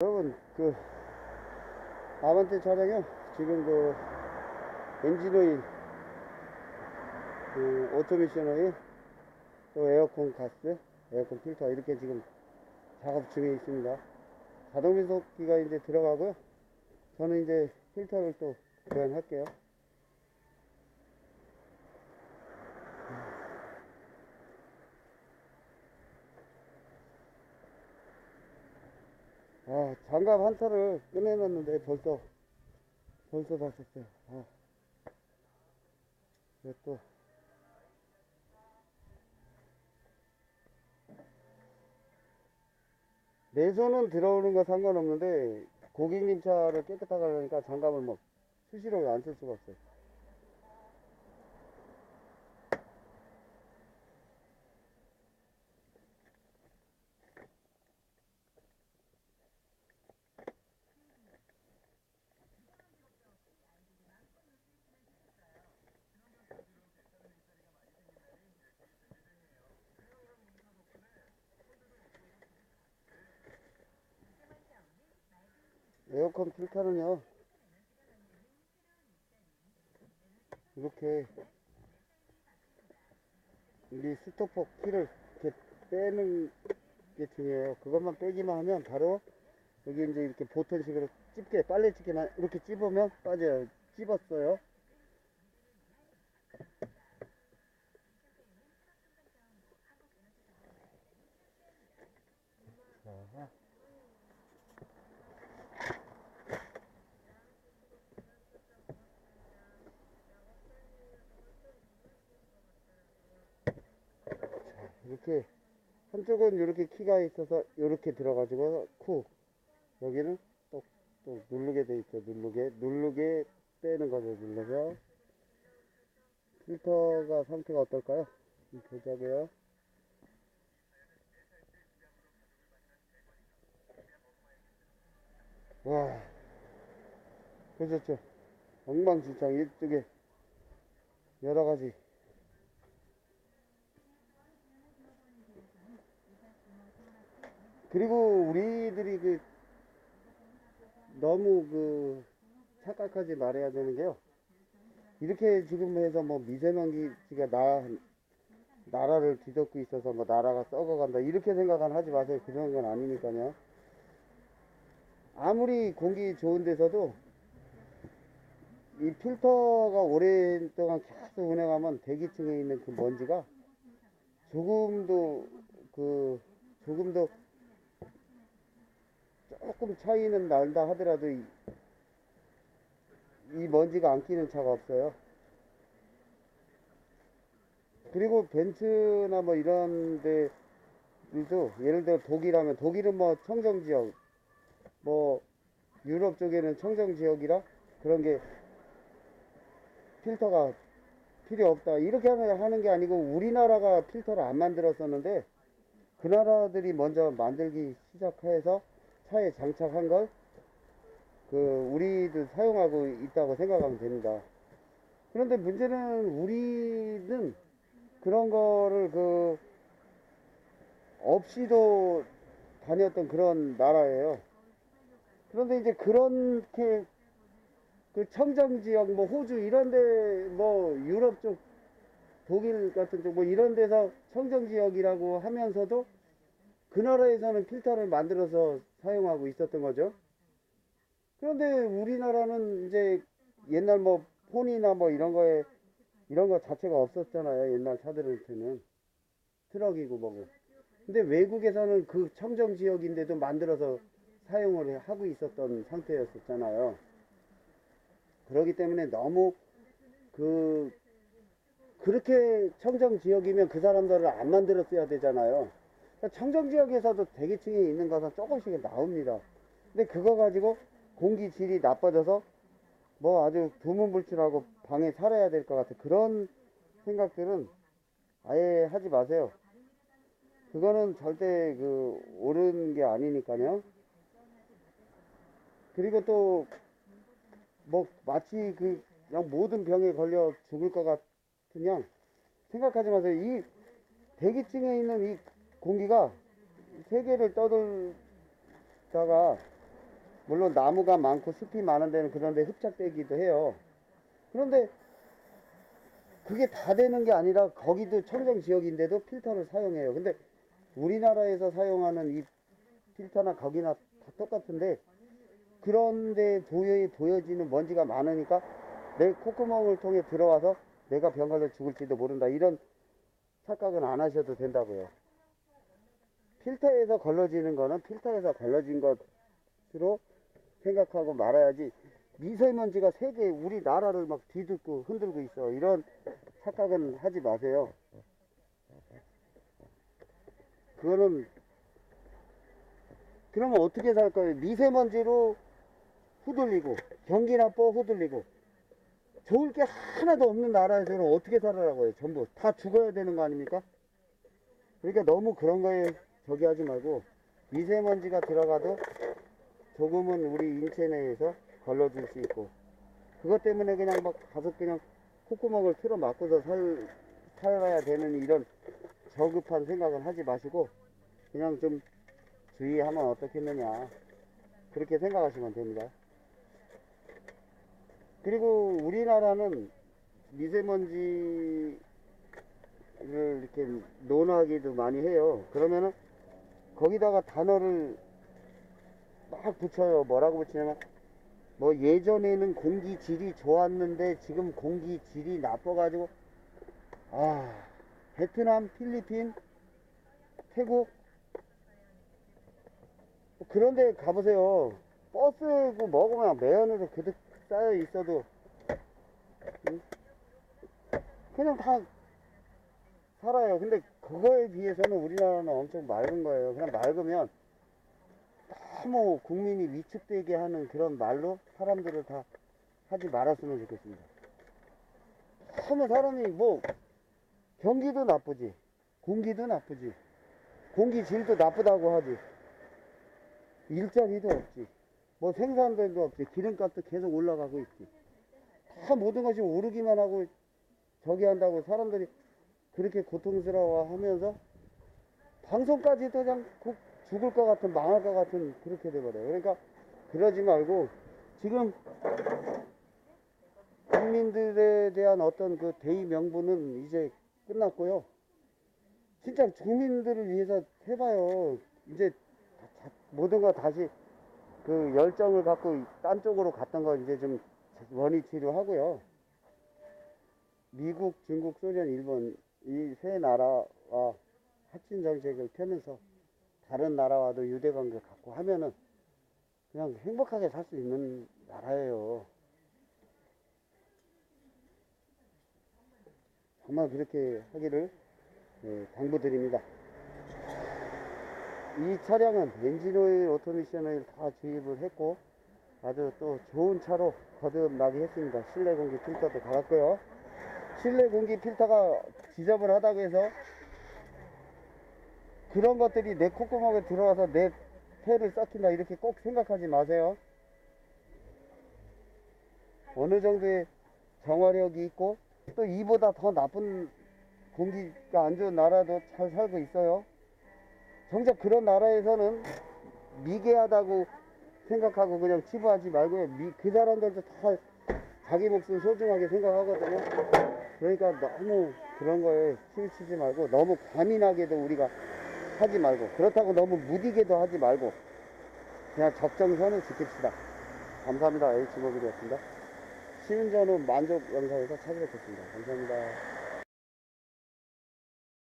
여러분 그 아반떼 차량이요 지금 그 엔진 오일 그 오토미션 오일 또 에어컨 가스 에어컨 필터 이렇게 지금 작업 중에 있습니다. 자동 변속기가 이제 들어가고요. 저는 이제 필터를 또 교환할게요 아, 장갑 한 털을 꺼내놨는데 벌써, 벌써 다 썼어요. 아. 왜 또. 내 손은 들어오는 거 상관없는데, 고객님 차를 깨끗하게 하려니까 장갑을 뭐, 수시로 안 쓸 수가 없어요. 에어컨 필터는요, 이렇게, 이 스토퍼 키를 이렇게 빼는 게 중요해요. 그것만 빼기만 하면 바로 여기 이제 이렇게 보턴식으로 집게, 빨래 집게만 이렇게 찝으면 빠져요. 찝었어요. 자. 이렇게 한쪽은 이렇게 키가 있어서 이렇게 들어가지고 쿡 또, 또 누르게 돼 있죠 누르게. 누르게 빼는 거죠 눌러서 필터가 상태가 어떨까요? 좀 보자고요. 와 보셨죠? 엉망진창 이쪽에 여러가지 그리고 우리들이 그 너무 그 착각하지 말아야 되는 게요. 이렇게 지금 해서 뭐 미세먼지가 나 나라를 뒤덮고 있어서 뭐 나라가 썩어간다 이렇게 생각은 하지 마세요. 그런 건 아니니까요. 아무리 공기 좋은 데서도 이 필터가 오랫동안 계속 운행하면 대기층에 있는 그 먼지가 조금도 그 조금도 조금 차이는 난다 하더라도 이, 이 먼지가 안 끼는 차가 없어요. 그리고 벤츠나 뭐 이런 데도 예를 들어 독일하면 독일은 뭐 청정 지역 뭐 유럽 쪽에는 청정 지역이라 그런 게 필터가 필요 없다 이렇게 하는 게 아니고 우리나라가 필터를 안 만들었었는데 그 나라들이 먼저 만들기 시작해서 차에 장착한 걸, 그, 우리도 사용하고 있다고 생각하면 됩니다. 그런데 문제는 우리는 그런 거를 그, 없이도 다녔던 그런 나라예요. 그런데 이제 그렇게 그 청정 지역, 뭐 호주 이런데, 뭐 유럽 쪽, 독일 같은 쪽, 뭐 이런 데서 청정 지역이라고 하면서도 그 나라에서는 필터를 만들어서 사용하고 있었던 거죠. 그런데 우리나라는 이제 옛날 뭐 폰이나 뭐 이런 거에 이런 거 자체가 없었잖아요. 옛날 차들한테는 트럭이고 뭐고. 근데 외국에서는 그 청정 지역인데도 만들어서 사용을 하고 있었던 상태였었잖아요. 그렇기 때문에 너무 그 그렇게 청정 지역이면 그 사람들을 안 만들었어야 되잖아요. 청정 지역에서도 대기층에 있는 것은 조금씩 나옵니다. 근데 그거 가지고 공기 질이 나빠져서 뭐 아주 두문불출하고 방에 살아야 될 것 같아. 그런 생각들은 아예 하지 마세요. 그거는 절대 그 옳은 게 아니니까요. 그리고 또 뭐 마치 그 그냥 모든 병에 걸려 죽을 것 같으냐 생각하지 마세요. 이 대기층에 있는 이 공기가 세계를 떠돌다가 물론 나무가 많고 숲이 많은 데는 그런 데 흡착되기도 해요. 그런데 그게 다 되는 게 아니라 거기도 청정 지역인데도 필터를 사용해요. 근데 우리나라에서 사용하는 이 필터나 거기나 다 똑같은데 그런데 보여, 보여지는 먼지가 많으니까 내 콧구멍을 통해 들어와서 내가 병 걸려 죽을지도 모른다. 이런 착각은 안 하셔도 된다고요. 필터에서 걸러지는 거는 필터에서 걸러진 것으로 생각하고 말아야지 미세먼지가 세계 우리나라를 막 뒤덮고 흔들고 있어. 이런 착각은 하지 마세요. 그거는 그러면 어떻게 살 거예요? 미세먼지로 후들리고 경기 나빠 후들리고 좋을 게 하나도 없는 나라에서는 어떻게 살아라고요? 전부 다 죽어야 되는 거 아닙니까? 그러니까 너무 그런 거에 저기 하지 말고 미세먼지가 들어가도 조금은 우리 인체 내에서 걸러줄 수 있고 그것 때문에 그냥 막 가서 그냥 콧구멍을 틀어 막고서 살, 살아야 되는 이런 저급한 생각을 하지 마시고 그냥 좀 주의하면 어떻겠느냐 그렇게 생각하시면 됩니다. 그리고 우리나라는 미세먼지를 이렇게 논하기도 많이 해요. 그러면은 거기다가 단어를 막 붙여요. 뭐라고 붙이냐면 뭐 예전에는 공기 질이 좋았는데 지금 공기 질이 나빠가지고 아 베트남, 필리핀, 태국 그런데 가보세요. 버스고 그냥 매연으로 그득 쌓여 있어도 응? 그냥 다 살아요. 근데 그거에 비해서는 우리나라는 엄청 맑은 거예요. 그냥 맑으면 너무 국민이 위축되게 하는 그런 말로 사람들을 다 하지 말았으면 좋겠습니다. 너무 사람이 뭐 경기도 나쁘지, 공기도 나쁘지, 공기 질도 나쁘다고 하지, 일자리도 없지, 뭐 생산들도 없지, 기름값도 계속 올라가고 있지. 다 모든 것이 오르기만 하고 저기 한다고 사람들이 그렇게 고통스러워 하면서 방송까지도 그냥 곧 죽을 것 같은 망할 것 같은 그렇게 돼버려요. 그러니까 그러지 말고 지금 국민들에 대한 어떤 그 대의 명분은 이제 끝났고요. 진짜 국민들을 위해서 해봐요. 이제 자- 모든 거 다시 그 열정을 갖고 딴 쪽으로 갔던 거 이제 좀 원위 치료하고요. 미국, 중국, 소련, 일본 이 세 나라와 합친 정책을 펴면서 다른 나라와도 유대 관계 갖고 하면은 그냥 행복하게 살 수 있는 나라예요. 정말 그렇게 하기를 예, 당부드립니다. 이 차량은 엔진오일, 오토미션오일 다 주입을 했고 아주 또 좋은 차로 거듭나게 했습니다. 실내 공기 필터도 갈았고요. 실내 공기 필터가 지저분하다고 해서 그런 것들이 내 콧구멍에 들어와서 내 폐를 썩힌다 이렇게 꼭 생각하지 마세요. 어느 정도의 정화력이 있고 또 이보다 더 나쁜 공기가 안 좋은 나라도 잘 살고 있어요. 정작 그런 나라에서는 미개하다고 생각하고 그냥 치부하지 말고요. 미- 그 사람들도 다 자기 목숨 소중하게 생각하거든요. 그러니까 너무 그런 거에 치우치지 말고 너무 과민하게도 우리가 하지 말고 그렇다고 너무 무디게도 하지 말고 그냥 적정선을 지킵시다. 감사합니다. H모빌이었습니다. 시운전 후 만족 영상에서 찾아뵙겠습니다. 감사합니다.